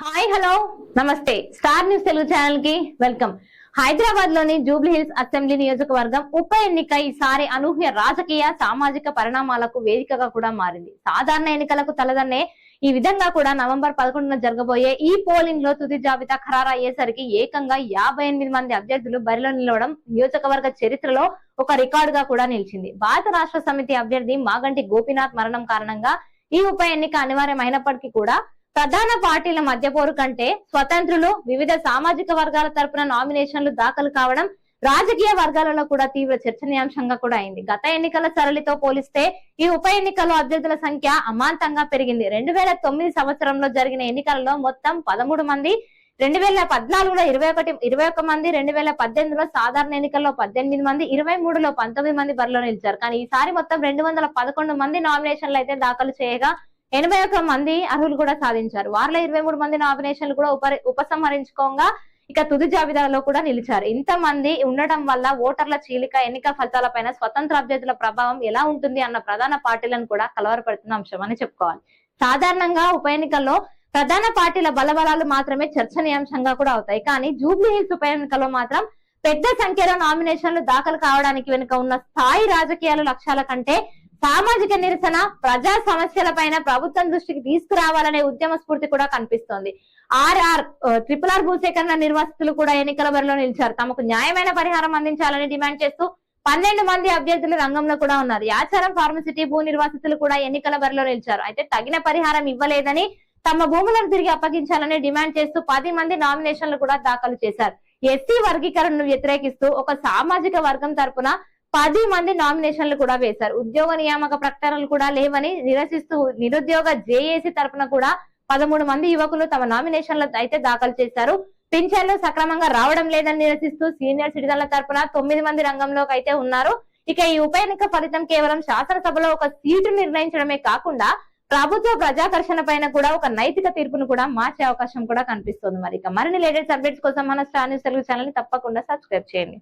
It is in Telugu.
Hi hello. నమస్తే. స్టార్ న్యూస్ తెలుగు ఛానల్కి వెల్కమ్. హైదరాబాద్లోని జూబ్లీ హిల్స్ అసెంబ్లీ నియోజకవర్గం ఉప ఎన్నిక ఈసారి అనూహ్య రాజకీయ సామాజిక పరిణామాలకు వేదికగా కూడా మారింది. సాధారణ ఎన్నికలకు తలదన్నే ఈ విధంగా కూడా నవంబర్ పదకొండున జరగబోయే ఈ పోలింగ్లో తుది జాబితా ఖరారు అయ్యేసరికి ఏకంగా యాభై ఎనిమిది మంది అభ్యర్థులు బరిలో నిలవడం నియోజకవర్గ చరిత్రలో ఒక రికార్డుగా కూడా నిలిచింది. భారత రాష్ట్ర సమితి అభ్యర్థి మాగంటి గోపీనాథ్ మరణం కారణంగా ఈ ఉప ఎన్నిక అనివార్యమైనప్పటికీ కూడా ప్రధాన పార్టీల మధ్య పోరు కంటే స్వతంత్రులు వివిధ సామాజిక వర్గాల తరపున నామినేషన్లు దాఖలు కావడం రాజకీయ వర్గాలలో కూడా తీవ్ర చర్చనీయాంశంగా కూడా అయింది. గత ఎన్నికల సరళితో పోలిస్తే ఈ ఉప ఎన్నికల్లో అభ్యర్థుల సంఖ్య అమాంతంగా పెరిగింది. రెండు వేల తొమ్మిది సంవత్సరంలో జరిగిన ఎన్నికలలో మొత్తం పదమూడు మంది రెండు వేల పద్నాలుగులో ఇరవై ఒకటి ఇరవై ఒక్క మంది రెండు వేల పద్దెనిమిదిలో సాధారణ ఎన్నికల్లో పద్దెనిమిది మంది ఇరవై మూడులో పంతొమ్మిది మంది బరిలో నిలిచారు. కానీ ఈసారి మొత్తం రెండు వందల పదకొండు మంది నామినేషన్లు అయితే దాఖలు చేయగా ఎనభై ఒక్క మంది అర్హులు కూడా సాధించారు. వారిలో ఇరవై మూడు మంది నామినేషన్లు కూడా ఉప ఉపసంహరించుకోగా ఇక తుది జాబితాలో కూడా నిలిచారు. ఇంత మంది ఉండటం వల్ల ఓటర్ల చీలిక ఎన్నిక ఫలితాలపైన స్వతంత్ర అభ్యర్థుల ప్రభావం ఎలా ఉంటుంది అన్న ప్రధాన పార్టీలను కూడా కలవరపడుతున్న అంశం అని చెప్పుకోవాలి. సాధారణంగా ఉప ఎన్నికల్లో ప్రధాన పార్టీల బలబలాలు మాత్రమే చర్చనీయాంశంగా కూడా అవుతాయి. కానీ జూబ్లీ హిల్స్ ఉప ఎన్నికలో మాత్రం పెద్ద సంఖ్యలో నామినేషన్లు దాఖలు కావడానికి వెనుక ఉన్న స్థాయి రాజకీయాల లక్ష్యాల కంటే సామాజిక నిరసన ప్రజా సమస్యల పైన ప్రభుత్వం దృష్టికి తీసుకురావాలనే ఉద్యమ స్ఫూర్తి కూడా కనిపిస్తోంది. ఆర్ఆర్ ట్రిపుల్ ఆర్ భూసేకరణ నిర్వాసితులు కూడా ఎన్నికల బరిలో నిలిచారు. తమకు న్యాయమైన పరిహారం అందించాలని డిమాండ్ చేస్తూ పన్నెండు మంది అభ్యర్థులు రంగంలో కూడా ఉన్నారు. యాచారం ఫార్మసిటీ భూ నిర్వాసితులు కూడా ఎన్నికల బరిలో నిలిచారు. అయితే తగిన పరిహారం ఇవ్వలేదని తమ భూములను తిరిగి అప్పగించాలని డిమాండ్ చేస్తూ పది మంది నామినేషన్లు కూడా దాఖలు చేశారు. ఎస్సీ వర్గీకరణను వ్యతిరేకిస్తూ ఒక సామాజిక వర్గం తరపున పది మంది నామినేషన్లు కూడా వేశారు. ఉద్యోగ నియామక ప్రకటనలు కూడా లేవని నిరసిస్తూ నిరుద్యోగ జేఏసీ తరపున కూడా పదమూడు మంది యువకులు తమ నామినేషన్లు అయితే దాఖలు చేశారు. పింఛన్లు సక్రమంగా రావడం లేదని నిరసిస్తూ సీనియర్ సిటిజన్ల తరపున తొమ్మిది మంది రంగంలోకి అయితే ఉన్నారు. ఇక ఈ ఉప ఎన్నిక ఫలితం కేవలం శాసనసభలో ఒక సీటు నిర్ణయించడమే కాకుండా ప్రభుత్వ ప్రజాకర్షణ పైన కూడా ఒక నైతిక తీర్పును కూడా మార్చే అవకాశం కూడా కనిపిస్తుంది. మరి ఇక మరిన్ని లేటెస్ట్ అప్డేట్స్ కోసం మన స్టార్ న్యూస్ తెలుగు ఛానల్ని తప్పకుండా సబ్స్క్రైబ్ చేయండి.